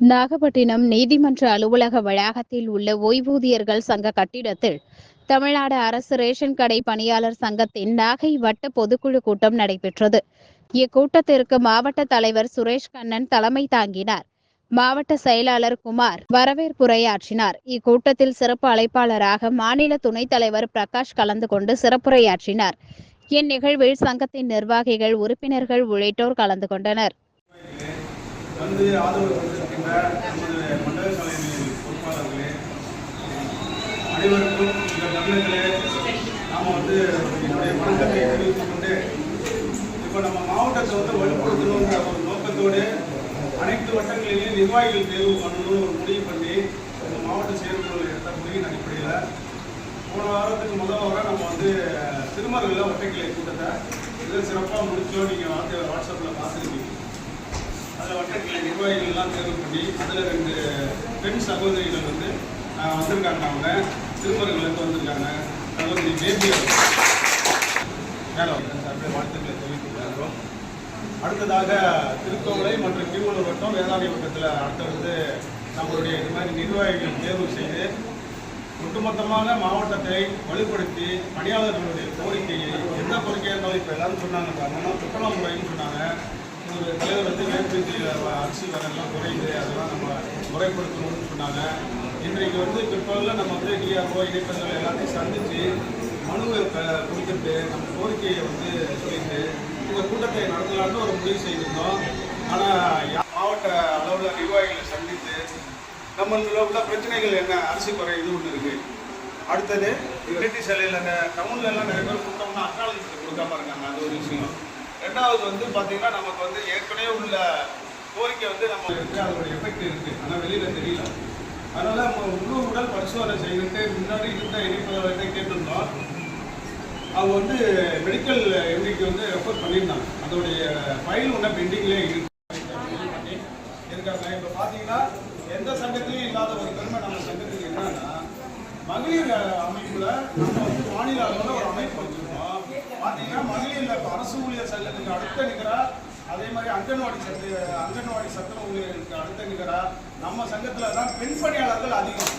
நாகப்பட்டினம் நீதிமன்ற அலுவலக வளாகத்தில் உள்ள ஓய்வூதியர்கள் சங்க கட்டிடத்தில் தமிழ்நாடு அரசு ரேஷன் கடை பணியாளர் சங்கத்தின் நாகை வட்ட பொதுக்குழு கூட்டம் நடைபெற்றது. இக்கூட்டத்திற்கு மாவட்ட தலைவர் சுரேஷ் கண்ணன் தலைமை தாங்கினார். மாவட்ட செயலாளர் குமார் வரவேற்புரையாற்றினார் இக்கூட்டத்தில் சிறப்பு அழைப்பாளராக மாநில துணைத் தலைவர் பிரகாஷ் கலந்து கொண்டு சிறப்புரையாற்றினார். இந்நிகழ்வில் சங்கத்தின் நிர்வாகிகள் உறுப்பினர்கள் உள்ளிட்டோர் கலந்து கொண்டனர். வந்து ஆதரவு கொடுத்திருக்கின்ற நமது மண்டல பொறுப்பாளர்களே அனைவருக்கும் இந்த தருணத்திலே நாம் வந்து என்னுடைய வணக்கத்தை தெரிவித்துக் கொண்டு இப்போ நம்ம மாவட்டத்தை வந்து வலுப்படுத்தணுங்கிற ஒரு நோக்கத்தோடு அனைத்து வட்டங்களிலேயும் நிர்வாகிகள் தேர்வு பண்ணணும்னு ஒரு முடிவு பண்ணி இந்த மாவட்ட செயற்குழு எடுத்த முடிவின் அடிப்படையில் போன வாரத்துக்கு முதல் வாரம் நம்ம வந்து திருமருகளில் ஒற்றைக்கிளை கூட்டத்தை இதில் சிறப்பாக முடிச்சோம். நீங்கள் வந்து வாட்ஸ்அப்பில் பார்த்துருக்கீங்க. அதில் வட்டக்கிளை நிர்வாகிகள்லாம் தேர்வு பண்ணி அதில் ரெண்டு பெண் சகோதரிகள் வந்து வந்திருக்காங்க அவங்க. திருமணங்களுக்கு வந்திருக்காங்க. சகோதரி பேபி மேலே சார்பில் வாழ்த்துக்களை தெரிவித்துக் அடுத்ததாக திருக்கோவிலை மற்றும் கீழ்வளூர் வட்டம் வேதாளி வட்டத்தில் அடுத்தடுத்து நம்மளுடைய இது மாதிரி நிர்வாகிகள் தேர்வு செய்து ஒட்டுமொத்தமாக மாவட்டத்தை வலுப்படுத்தி பணியாளர்களுடைய கோரிக்கையை எந்த கோரிக்கையாக இருந்தாலும் இப்போ எல்லாரும் சொன்னாங்க பாருங்கன்னா சுற்றுலா முறைன்னு சொன்னாங்க. ஒரு தலைவர் வந்து வேட்புத்தி அரிசி வரலாம் குறையுது அதெல்லாம் நம்ம முறைப்படுத்தணும்னு சொன்னாங்க. இன்றைக்கு வந்து பிற்பகலில் நம்ம வந்து டிஆர்ஓ இயக்கங்கள் எல்லாத்தையும் சந்தித்து மனுவை கொடுத்துட்டு நம்ம கோரிக்கையை வந்து சொல்லிட்டு இந்த கூட்டத்தை நடத்தலான்னு ஒரு முடிவு செய்திருந்தோம். ஆனால் மாவட்ட அளவில் நிர்வாகிகளை சந்தித்து நம்மள உள்ள பிரச்சனைகள் என்ன அரிசி குறை இது ஒன்று இருக்குது அடுத்தது வெரைட்டி சிலையில் அந்த டவுன்ல எல்லாம் நிறைய பேர் கொடுத்தோம்னா அக்காலஜி கொடுக்காம இருக்காங்க அது ஒரு விஷயம். ரெண்டாவது வந்து பார்த்தீங்கன்னா நமக்கு வந்து ஏற்கனவே உள்ள கோரிக்கை வந்து நம்ம இருக்கு அதோட எஃபெக்ட் இருக்குது ஆனால் வெளியில் தெரியல. அதனால் நம்ம முழு உடல் பரிசோதனை செய்துட்டு முன்னாடி இருந்த இணைப்பவர்கிட்ட கேட்டிருந்தோம். அவங்க வந்து மெடிக்கல் எம்டிக்கு வந்து ரெஃபர் பண்ணியிருந்தாங்க. அதோடைய ஃபைல் ஒன்றும் பெண்டிங்லேயே இருக்கு. பண்ணி இருக்காங்க இப்போ பார்த்தீங்கன்னா எந்த சங்கத்திலையும் இல்லாத ஒரு பெருமை நம்ம சங்கத்துக்கு என்னன்னா மகளிர் அமைப்புல நம்ம வந்து மாநில அளவில் ஒரு அமைப்பு வச்சிருக்கோம். பார்த்தீங்கன்னா மகளிர்ல இப்போ அரசு ஊழியர் சங்கத்துக்கு அடுத்த நிற்கிறா அதே மாதிரி அங்கன்வாடி சத்து அங்கன்வாடி சத்துண ஊழியர்களுக்கு அடுத்த நிற்கிறா நம்ம சங்கத்தில் தான் பெண் பணியாளர்கள் அதிகம்.